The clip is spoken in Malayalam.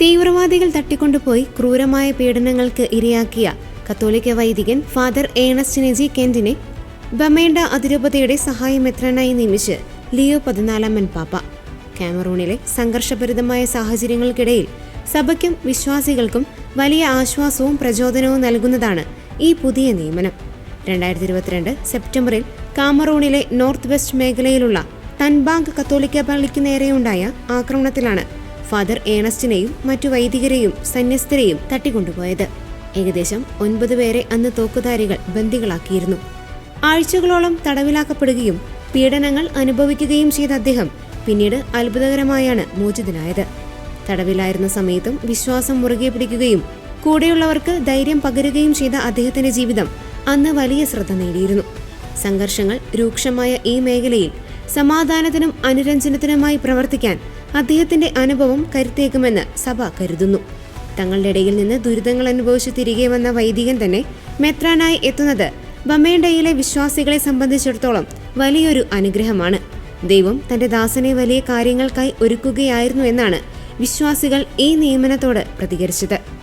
തീവ്രവാദികൾ തട്ടിക്കൊണ്ടുപോയി ക്രൂരമായ പീഡനങ്ങൾക്ക് ഇരയാക്കിയ കത്തോലിക്ക വൈദികൻ ഫാദർ ഏണസ്റ്റിനെ ജി കെന്റിനെ ബമേണ്ട അതിരൂപതയുടെ സഹായമെത്രനായി നിയമിച്ച് ലിയോ പതിനാലാമൻ പാപ്പ. കാമറൂണിലെ സംഘർഷഭരിതമായ സാഹചര്യങ്ങൾക്കിടയിൽ സഭയ്ക്കും വിശ്വാസികൾക്കും വലിയ ആശ്വാസവും പ്രചോദനവും നൽകുന്നതാണ് ഈ പുതിയ നിയമനം. രണ്ടായിരത്തി ഇരുപത്തിരണ്ട് സെപ്റ്റംബറിൽ കാമറൂണിലെ നോർത്ത് വെസ്റ്റ് മേഖലയിലുള്ള തൻബാങ്ക് കത്തോലിക്ക പള്ളിക്ക് നേരെയുണ്ടായ ആക്രമണത്തിലാണ് ഫാദർ ഏണസ്റ്റിനെയും മറ്റു വൈദികരെയും സന്യസ്തരെയും തട്ടിക്കൊണ്ടുപോയത്. ഏകദേശം ഒൻപത് പേരെ അന്ന് തോക്കുധാരികൾ ബന്ദികളാക്കിയിരുന്നു. ആഴ്ചകളോളം തടവിലാക്കപ്പെടുകയും പീഡനങ്ങൾ അനുഭവിക്കുകയും ചെയ്ത അദ്ദേഹം പിന്നീട് അത്ഭുതകരമായാണ് മോചിതനായത്. തടവിലായിരുന്ന സമയത്തും വിശ്വാസം മുറുകെ പിടിക്കുകയും കൂടെയുള്ളവർക്ക് ധൈര്യം പകരുകയും ചെയ്ത അദ്ദേഹത്തിന്റെ ജീവിതം അന്ന് വലിയ ശ്രദ്ധ നേടിയിരുന്നു. സംഘർഷങ്ങൾ രൂക്ഷമായ ഈ മേഖലയിൽ സമാധാനത്തിനും അനുരഞ്ജനത്തിനുമായി പ്രവർത്തിക്കാൻ അദ്ദേഹത്തിന്റെ അനുഭവം കരുത്തേക്കുമെന്ന് സഭ കരുതുന്നു. തങ്ങളുടെ ഇടയിൽ നിന്ന് ദുരിതങ്ങൾ അനുഭവിച്ച് തിരികെ വന്ന വൈദികൻ തന്നെ മെത്രാനായി എത്തുന്നത് ബമേണ്ടയിലെ വിശ്വാസികളെ സംബന്ധിച്ചിടത്തോളം വലിയൊരു അനുഗ്രഹമാണ്. ദൈവം തന്റെ ദാസനെ വലിയ കാര്യങ്ങൾക്കായി ഒരുക്കുകയായിരുന്നു എന്നാണ് വിശ്വാസികൾ ഈ നിയമനത്തോട് പ്രതികരിച്ചത്.